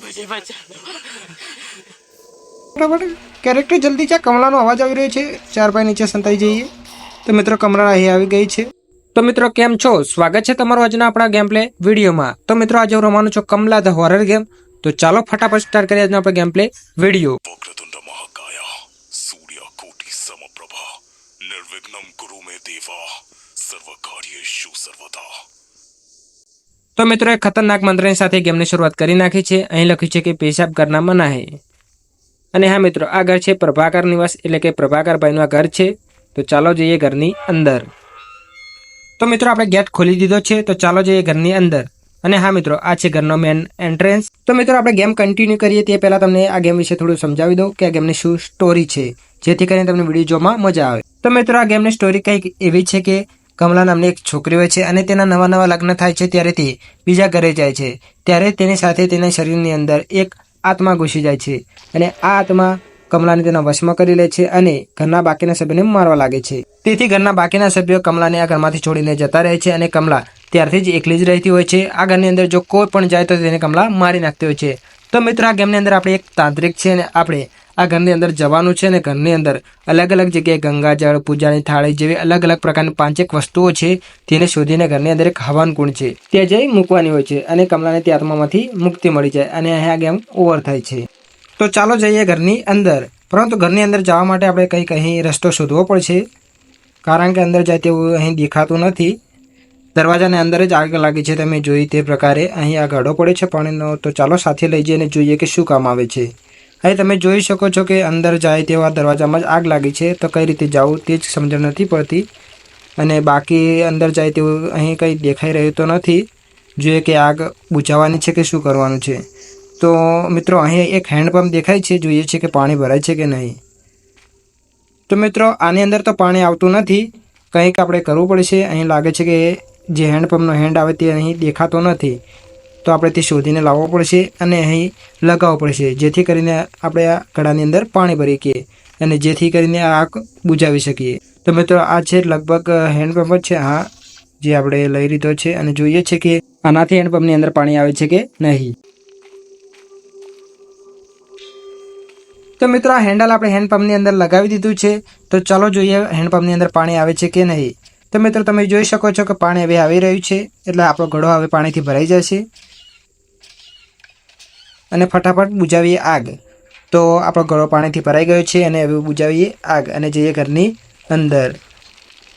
મને બરાબર કેરેક્ટર જલ્દી ચા કમલાનો અવાજ આવી રહ્યો છે. ચાર ભાઈ નીચે સંતાઈ જઈએ. તો મિત્રો કમળા અહીં આવી ગઈ છે. તો મિત્રો કેમ છો? સ્વાગત છે તમારું આજના આપણા ગેમ પ્લે વિડીયોમાં. તો મિત્રો આજે હું રમવાનો છું કમલા ધ હોરર ગેમ તો ચાલો ફટાફટ સ્ટાર્ટ કરીએ આજનો આપણે ગેમ પ્લે વીડિયો નિર્વિઘ્નમ ગુરુ મે દેવા. સર્વ સર્વદા. તો મિત્રો એક ખતરનાક મંત્રની સાથે ગેમની શરૂઆત કરી નાખી છે. અહીં લખ્યું છે કે પેશાબ કરના મના હે. અને હા મિત્રો, આ ઘર છે પ્રભાકર નિવાસ, એટલે કે પ્રભાકરભાઈનું આ ઘર છે. તો ચાલો જઈએ ઘરની અંદર. તો મિત્રો, આપણે ગેટ ખોલી દીધો છે. તો ચાલો જઈએ ઘરની અંદર. અને હા મિત્રો, આ છે ઘરનો મેન એન્ટ્રન્સ તો મિત્રો, આપણે ગેમ કન્ટિન્યુ કરીએ તે પહેલાં તમને આ ગેમ વિશે થોડું સમજાવી દઉં કે આ ગેમની શું સ્ટોરી છે. જેથી કરીને તમને વીડિયો જોવામાં મજા આવે. તો મિત્રો, આ ગેમની સ્ટોરી કંઈક એવી છે કે કમલા નામની એક છોકરી હોય છે અને તેના નવા નવા લગ્ન થાય છે ત્યારે તે બીજા ઘરે જાય છે. ત્યારે તેની સાથે તેના શરીરની અંદર એક આત્મા ઘૂસી જાય છે અને આ આત્મા કમલાને તેના વશમાં કરી લે છે અને ઘરના બાકીના સભ્યોને મારવા લાગે છે. તેથી ઘરના બાકીના સભ્યો કમલાને આ ઘરમાંથી છોડીને જતા રહે છે અને કમલા ત્યારથી જ એકલી જ રહેતી હોય છે. આ ઘરની અંદર જો કોઈ પણ જાય તો તેને કમલા મારી નાખતી હોય છે. તો મિત્રો, આ ગેમની અંદર આપણે એક તાંત્રિક છે અને આપણે આ ઘરની અંદર જવાનું છે અને ઘરની અંદર અલગ અલગ જગ્યાએ ગંગાજળ પૂજાની થાળી જેવી અલગ અલગ પ્રકારની પાંચેક વસ્તુઓ છે, તેને શોધીને ઘરની અંદર એક હવન કુંડ છે. ત્યાં જઈ મૂકવાની હોય છે અને કમલાને તે આત્મામાંથી મુક્તિ મળી જાય અને અહીં આ ગેમ ઓવર થાય છે. તો ચાલો જઈએ ઘરની અંદર. પરંતુ ઘરની અંદર જવા માટે આપણે કંઈક અહીં રસ્તો શોધવો પડશે. કારણ કે અંદર જાય તેવું અહીં દેખાતું નથી. દરવાજાને અંદર જ આગ લાગી છે. તમે જોઈ તે પ્રકારે અહીં આ ઘડો પડે છે પાણીનો. તો ચાલો સાથે લઈ જઈને જોઈએ કે શું કામ આવે છે. અહીં તમે જોઈ શકો છો કે અંદર જાય તેવા દરવાજામાં જ આગ લાગી છે. તો કઈ રીતે જવું તે જ સમજણ નથી પડતી. અને બાકી અંદર જાય તેવું અહીં કંઈ દેખાઈ રહ્યું તો નથી. જોઈએ કે આગ બુઝાવવાની છે કે શું કરવાનું છે. તો મિત્રો, અહીં એક હેન્ડપંપ દેખાય છે. જોઈએ છે કે પાણી ભરાય છે કે નહીં. તો મિત્રો, આની અંદર તો પાણી આવતું નથી. કંઈક આપણે કરવું પડશે. અહીં લાગે છે કે જે હેન્ડપંપનો હેન્ડ આવે તે અહીં દેખાતો નથી. તો આપણે તે શોધીને લાવવો પડશે અને અહીં લગાવવો પડશે, જેથી કરીને આપણે આ ઘડાની અંદર પાણી ભરી શકીએ અને જેથી કરીને આ આગ બુજાવી શકીએ. તો મિત્રો, આ છે લગભગ હેન્ડપંપ જ છે. હા, જે આપણે લઈ લીધો છે અને જોઈએ છે કે આનાથી હેન્ડપંપની અંદર પાણી આવે છે કે નહીં. તો મિત્રો, આ હેન્ડલ આપણે હેન્ડપંપની અંદર લગાવી દીધું છે. તો ચાલો જોઈએ હેન્ડપંપની અંદર પાણી આવે છે કે નહીં. તો મિત્રો, તમે જોઈ શકો છો કે પાણી હવે આવી રહ્યું છે. એટલે આપણો ઘડો હવે પાણીથી ભરાઈ જશે. અને ફટાફટ બુજાવીએ આગ. તો આપણો ઘડો પાણીથી ભરાઈ ગયો છે અને હવે બુજાવીએ આગ અને જઈએ ઘરની અંદર.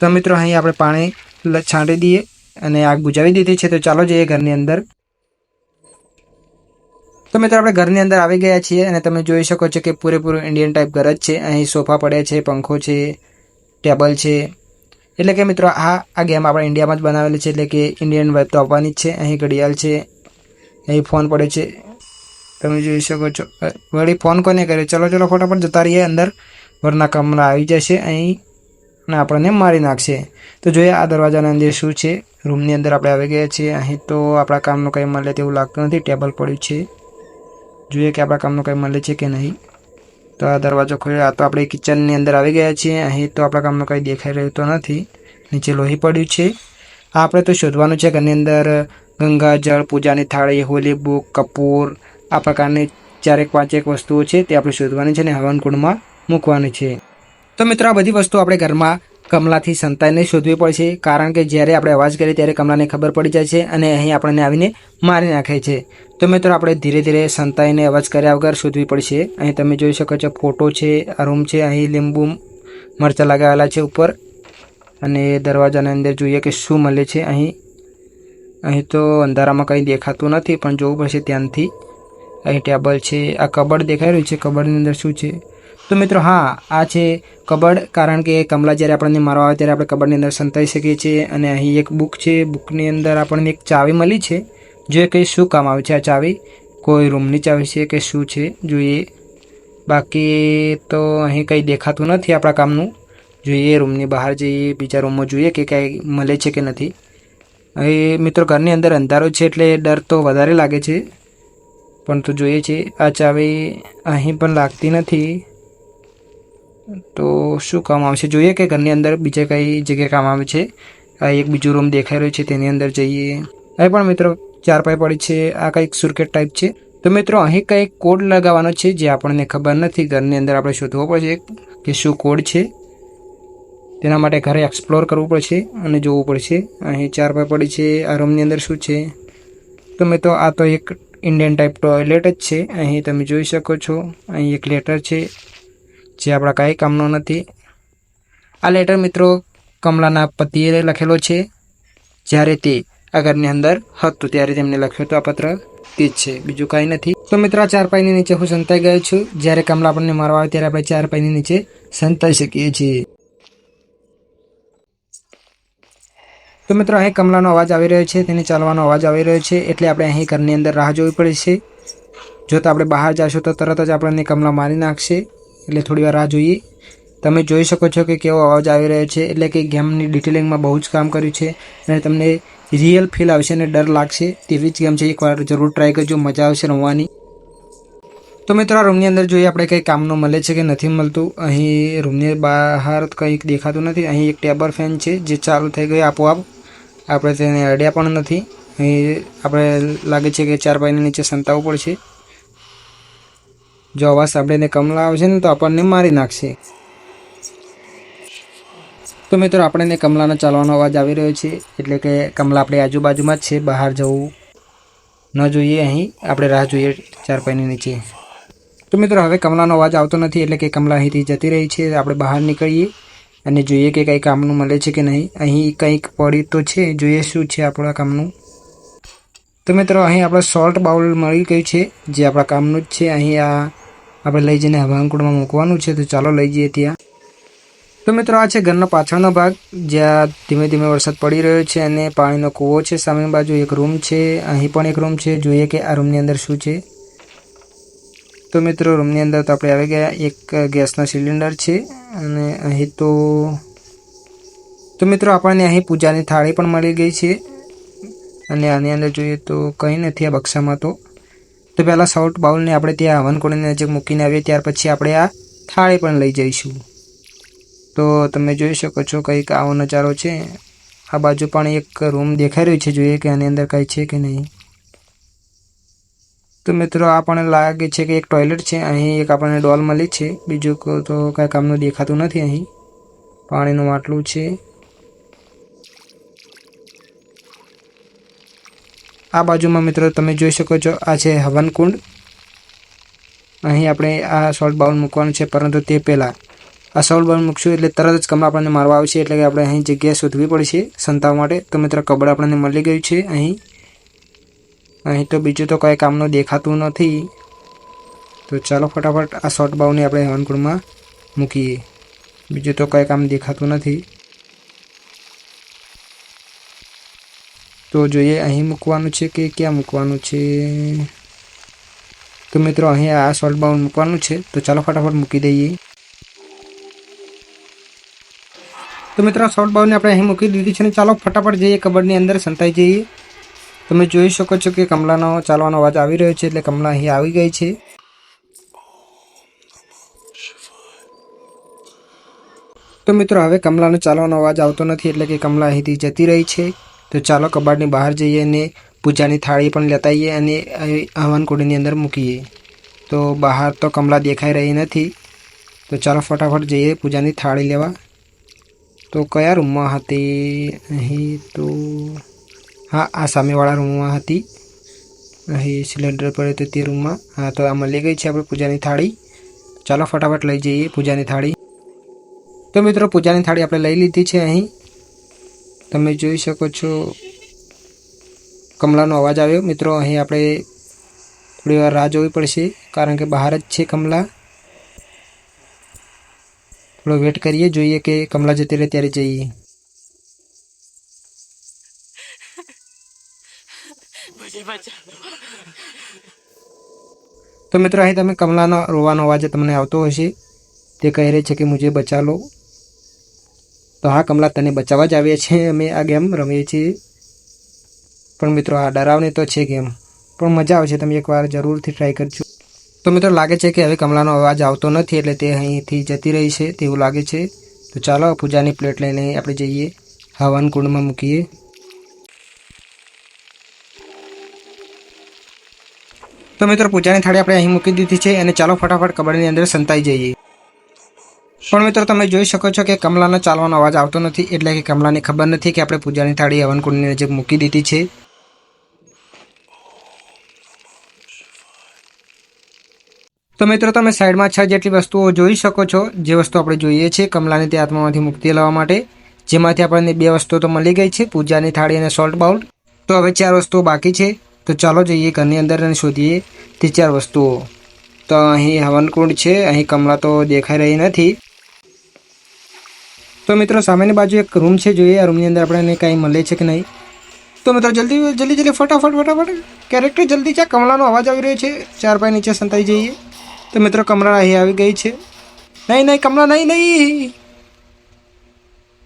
તો મિત્રો, અહીં આપણે પાણી છાંટી દઈએ અને આગ બુજાવી દીધી છે. તો ચાલો જઈએ ઘરની અંદર. તો મિત્રો, આપણે ઘરની અંદર આવી ગયા છીએ અને તમે જોઈ શકો છો કે પૂરેપૂરું ઇન્ડિયન ટાઈપ ઘર જ છે. અહીં સોફા પડ્યા છે, પંખો છે, ટેબલ છે. એટલે કે મિત્રો, આ આ ગેમ આપણે ઇન્ડિયામાં જ બનાવેલી છે. એટલે કે ઇન્ડિયન વેબ તો આવવાની જ છે. અહીં ઘડિયાળ છે, અહીં ફોન પડે છે. તમે જોઈ શકો છો. વળી ફોન કોને કર્યો? ચલો ચલો, ફટાફટ જતા રહીએ અંદર. વરના કમરા આવી જશે અહીં અને આપણને મારી નાખશે. તો જોઈએ આ દરવાજાના અંદર શું છે? રૂમની અંદર આપણે આવી ગયા છીએ. અહીં તો આપણા કામનું કંઈ મળે તેવું લાગતું નથી. ટેબલ પડ્યું છે. જોઈએ કે આપણા કામનું કંઈ મળે છે કે નહીં. તો આ દરવાજો ખોલ્યો. આ તો આપણે કિચનની અંદર આવી ગયા છીએ. અહીં તો આપણા કામનું કંઈ દેખાઈ રહ્યું તો નથી. નીચે લોહી પડ્યું છે. આ આપણે તો શોધવાનું છે ઘરની અંદર ગંગાજળ, પૂજાની થાળી, હોલી બુક, કપૂર આ પ્રકારની ચારેક પાંચેક વસ્તુઓ છે તે આપણે શોધવાની છે અને હવન કુંડમાં મૂકવાની છે. તો મિત્રો, આ બધી વસ્તુ આપણે ઘરમાં કમલાથી સંતાઈને શોધવી પડશે, કારણ કે જ્યારે આપણે અવાજ કરીએ ત્યારે કમલાને ખબર પડી જાય છે અને અહીં આપણને આવીને મારી નાખે છે. તો મિત્રો, આપણે ધીરે ધીરે સંતાઈને અવાજ કર્યા વગર શોધવી પડશે. અહીં તમે જોઈ શકો છો, ફોટો છે રૂમ છે, અહીં લીંબુ, મરચાં લગાવેલા છે ઉપર. અને દરવાજાની અંદર જોઈએ કે શું મળે છે અહીં. અહીં તો અંધારામાં કંઈ દેખાતું નથી, પણ જોવું પડશે ત્યાંથી અહીં ટેબલ છે. આ કબડ દેખાઈ રહ્યું છે. કબડની અંદર શું છે? તો મિત્રો, હા, આ છે કબડ. કારણ કે કમલા જ્યારે આપણને મારવા આવે ત્યારે આપણે કબડની અંદર સંતાઈ શકીએ છીએ. અને અહીં એક બુક છે. બુકની અંદર આપણને એક ચાવી મળી છે. જો કંઈ શું કામ આવે છે આ ચાવી? કોઈ રૂમની ચાવી છે કે શું છે? જોઈએ. બાકી તો અહીં કંઈ દેખાતું નથી આપણા કામનું. જોઈએ, રૂમની બહાર જઈએ. બીજા રૂમમાં જોઈએ કે કાંઈ મળે છે કે નથી. અહીં મિત્રો, ઘરની અંદર અંધારો છે એટલે ડર તો વધારે લાગે છે. પણ તો જોઈએ છે, આ ચાવી અહીં પણ લાગતી નથી. તો શું કામ આવશે જોઈએ કે ઘરની અંદર બીજે કઈ જગ્યાએ કામ આવે છે? આ એક બીજું રૂમ દેખાઈ રહ્યો છે, તેની અંદર જઈએ. અહીં પણ મિત્રો ચાર પાઈ પડી છે, આ કંઈક સુરકેટ ટાઈપ છે. તો મિત્રો અહીં કંઈક કોડ લગાવવાનો છે, જે આપણને ખબર નથી. ઘરની અંદર આપણે શોધવો પડશે કે શું કોડ છે. તેના માટે ઘરે એક્સપ્લોર કરવું પડશે અને જોવું પડશે. અહીં ચાર પાઈ પડી છે, આ રૂમની અંદર શું છે? તો મિત્રો આ તો એક ઇન્ડિયન ટાઈપ ટોયલેટ જ છે. અહીં તમે જોઈ શકો છો, અહીં એક લેટર છે, જે આપણા કાંઈ કામનો નથી. આ લેટર મિત્રો કમલાના પતિએ લખેલો છે. જ્યારે તે આ અંદર હતું, ત્યારે તેમને લખ્યો હતો આ પત્ર. તે જ છે, બીજું કાંઈ નથી. તો મિત્રો, આ ચાર પાઈની નીચે હું સંતાઈ ગયો છું. જ્યારે કમલા આપણને મારવા આવે, ત્યારે આપણે ચાર પાઈની નીચે સંતાઈ શકીએ છીએ. તો મિત્રો, અહીં કમલાનો અવાજ આવી રહ્યો છે, તેને ચાલવાનો અવાજ આવી રહ્યો છે, એટલે આપણે અહીં ઘરની અંદર રાહ જોવી છે જો તો આપણે બહાર જશું તો તરત જ આપણને કમલા મારી નાખશે, એટલે થોડી વાર રાહ જોઈએ. તમે જોઈ શકો છો કે કેવો અવાજ આવી રહ્યો છે, એટલે કે ગેમની ડિટેલિંગમાં બહુ જ કામ કર્યું છે, અને તમને રિયલ ફીલ આવશે અને ડર લાગશે, તેવી જ ગેમ છે, એકવાર જરૂર ટ્રાય કરજો, મજા આવશે રમવાની. તો મિત્રો, આ રૂમની અંદર જોઈએ આપણે કંઈ કામનું મળે છે કે નથી મળતું. અહીં રૂમની બહાર કંઈક દેખાતું નથી. અહીં એક ટેબલ ફેન છે, જે ચાલુ થઈ ગઈ આપોઆપ. આપણે તેને અડ્યા પણ નથી. આપણે લાગે છે કે ચાર પાઈની નીચે સંતાવવું પડશે. જો અવાજ સાંભળીને કમલા આવશે ને તો આપણને મારી નાખશે. તો મિત્રો, આપણને કમલાનો ચાલવાનો અવાજ આવી રહ્યો છે. એટલે કે કમલા આપણી આજુબાજુમાં જ છે, બહાર જવું ન જોઈએ અહીં. આપણે રાહ જોઈએ ચાર પાઈની નીચે. તો મિત્રો, હવે કમલાનો અવાજ આવતો નથી એટલે કે કમલા અહીંથી જતી રહી છે. આપણે બહાર નીકળીએ. અને જોઈએ કે કંઈ કામનું મળે છે કે નહીં. અહીં કંઈક પડી તો છે, જોઈએ શું છે આપણા કામનું. તો મિત્રો, અહીં આપણે સોલ્ટ બાઉલ મળી ગયું છે, જે આપણા કામનું જ છે. અહીં આ આપણે લઈ જઈને હવાંકુળમાં મૂકવાનું છે, તો ચાલો લઈ જઈએ ત્યાં. તો મિત્રો, આ છે ઘરનો પાછળનો ભાગ, જ્યાં ધીમે ધીમે વરસાદ પડી રહ્યો છે અને પાણીનો કૂવો છે. સામેની બાજુ એક રૂમ છે, અહીં પણ એક રૂમ છે. જોઈએ કે આ રૂમની અંદર શું છે. તો મિત્રો, રૂમની અંદર તો આપણે આવી ગયા. એક ગેસનો સિલિન્ડર છે અને અહીં તો તો મિત્રો, આપણને અહીં પૂજાની થાળી પણ મળી ગઈ છે. અને આની અંદર જોઈએ તો કંઈ નથી આ બક્સામાં તો. તો પહેલાં સાઉટ બાઉલને આપણે ત્યાં હવનકુંડની નજીક મૂકીને આવીએ, ત્યાર પછી આપણે આ થાળી પણ લઈ જઈશું. તો તમે જોઈ શકો છો કંઈક આવો નજારો છે. આ બાજુ પણ એક રૂમ દેખાઈ રહ્યું છે. જોઈએ કે આની અંદર કંઈ છે કે નહીં. તો મિત્રો આપણને લાગે છે કે એક ટોયલેટ છે, અહીં એક આપણને ડોલ મળી છે. બીજું તો કાંઈ કામનું દેખાતું નથી અહીં. પાણીનું માટલું છે. આ બાજુમાં મિત્રો તમે જોઈ શકો છો, આ છે હવનકુંડ અહીં આપણે આ સોલ્ટ બાઉલ મૂકવાનું છે, પરંતુ તે પહેલાં. આ સોલ્ટ બાઉલ મૂકશું એટલે તરત જ કમળા આપણને મારવા આવશે, એટલે કે આપણે અહીં જગ્યા શોધવી પડશે સંતાવ માટે. તો મિત્રો કબડ આપણને મળી ગયું છે અહીં. અહીં તો બીજું તો કંઈ કામનું દેખાતું નથી. તો ચાલો ફટાફટ આ શોર્ટ બાઉલને આપણે હવનકુંડમાં મૂકીએ. બીજું તો કંઈ કામ દેખાતું નથી. તો જોઈએ અહીં મૂકવાનું છે કે ક્યાં મૂકવાનું છે? તો મિત્રો, અહીં આ સોલ્ટ બાઉલ મૂકવાનું છે. તો ચાલો ફટાફટ મૂકી દઈએ. તો મિત્રો સોલ્ટ બાઉલને આપણે અહીં મૂકી દીધી છે ને ચાલો ફટાફટ જઈએ કબડની અંદર, સંતાઈ જઈએ. તમે જોઈ શકો છો કે કમલાનો ચાલવાનો અવાજ આવી રહ્યો છે એટલે કમલા અહીં આવી ગઈ છે. તો મિત્રો, હવે કમલાનો ચાલવાનો અવાજ આવતો નથી એટલે કે કમલા અહીંથી જતી રહી છે. તો ચાલો કબાટની બહાર જઈએ અને પૂજાની થાળી પણ લેતા આવીએ અને હવનકુંડની અંદર મૂકીએ. તો બહાર તો કમલા દેખાઈ રહી નથી. તો ચાલો ફટાફટ જઈએ પૂજાની થાળી લેવા. તો કયા રૂમમાં હતી? અહીં તો હા, આ સામેવાળા રૂમમાં હતી. અહીં સિલિન્ડર પડે તો તે રૂમમાં. હા, તો આ મળી ગઈ છે આપણે પૂજાની થાળી. ચાલો ફટાફટ લઈ જઈએ પૂજાની થાળી. તો મિત્રો, પૂજાની થાળી આપણે લઈ લીધી છે અહીં. તમે જોઈ શકો છો કમલાનો અવાજ આવ્યો. મિત્રો, અહીં આપણે થોડી વાર રાહ જોવી પડશે, કારણ કે બહાર જ છે કમલા થોડો વેટ કરીએ, જોઈએ કે કમલા જતી રહે ત્યારે જઈએ. તો મિત્રો, અહીં તમે કમલાનો રોવાનો અવાજ તમને આવતો હશે. તે કહી રહી છે કે મુજે બચા લો તો હા, કમલા, તને બચાવવા જ આવ્યા છે અમે આ ગેમ રમીએ છીએ. પણ મિત્રો, આ ડરાવની તો છે ગેમ. પણ મજા આવશે, તમે એકવાર જરૂરથી ટ્રાય કરજો. તો મિત્રો, લાગે છે કે હવે કમલાનો અવાજ આવતો નથી એટલે તે અહીંથી જતી રહી છે તેવું લાગે છે. તો ચાલો, પૂજાની પ્લેટ લઈને આપણે જઈએ. હવન કુંડમાં મૂકીએ. તો મિત્રો, પૂજાની થાળી આપણે અહીં મૂકી દીધી છે અને ચાલો ફટાફટ કબાડીની અંદર સંતાઈ જઈએ. પણ મિત્રો, તમે જોઈ શકો છો કે કમલાનો ચાલવાનો અવાજ આવતો નથી, એટલે કે કમલાને ખબર નથી કે આપણે પૂજાની થાળી હવનકુંડની નજીક મૂકી દીધી છે. તો મિત્રો, તમે સાઈડમાં છ જેટલી વસ્તુઓ જોઈ શકો છો. જે વસ્તુ આપણે જોઈએ છે, કમલાને તે આત્મામાંથી મુક્તિ લાવવા માટે. જેમાંથી આપણને બે વસ્તુઓ તો મળી ગઈ છે, પૂજાની થાળી અને સોલ્ટ બાઉલ તો હવે ચાર વસ્તુઓ બાકી છે. તો ચાલો જઈએ ઘરની અંદર અને શોધીએ તે ચાર વસ્તુઓ. તો અહીં હવનકુંડ છે, અહીં કમળા તો દેખાઈ રહી નથી. તો મિત્રો, સામેની બાજુ એક રૂમ છે, જોઈએ આ રૂમની અંદર આપણને કાંઈ મળે છે કે નહીં. તો મિત્રો, જલ્દી જલ્દી જલ્દી, ફટાફટ ફટાફટ. કેરેક્ટર જલ્દી છે, કમળાનો અવાજ આવી રહ્યો છે. ચાર પાય નીચે સંતાઈ જઈએ. તો મિત્રો, કમળા અહીં આવી ગઈ છે. નહીં નહીં, કમળા નહીં નહીં.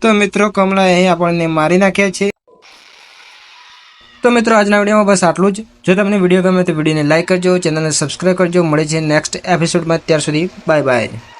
તો મિત્રો, કમળા અહીં આપણને મારી નાખ્યા છે. તો મિત્રો, આજના વિડીયોમાં બસ આટલું જ. જો તમને વીડિયો ગમે તો વિડીયોને લાઈક કરજો, ચેનલને સબસ્ક્રાઈબ કરજો. મળે છે નેક્સ્ટ એપિસોડમાં ત્યાર સુધી બાય બાય